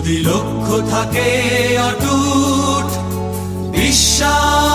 যদি লক্ষ্য থাকে অটুট বিশ্বাস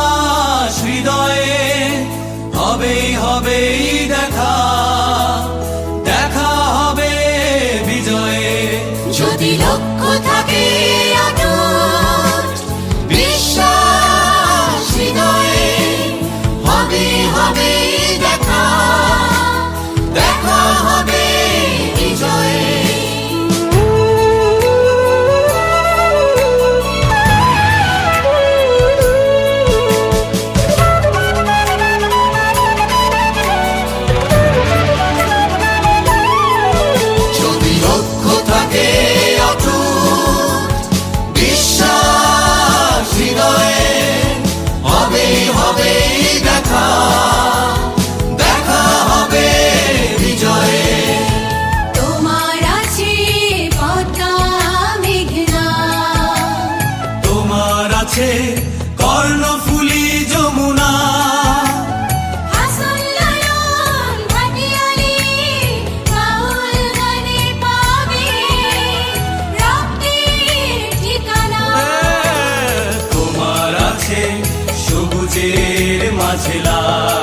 সবুজের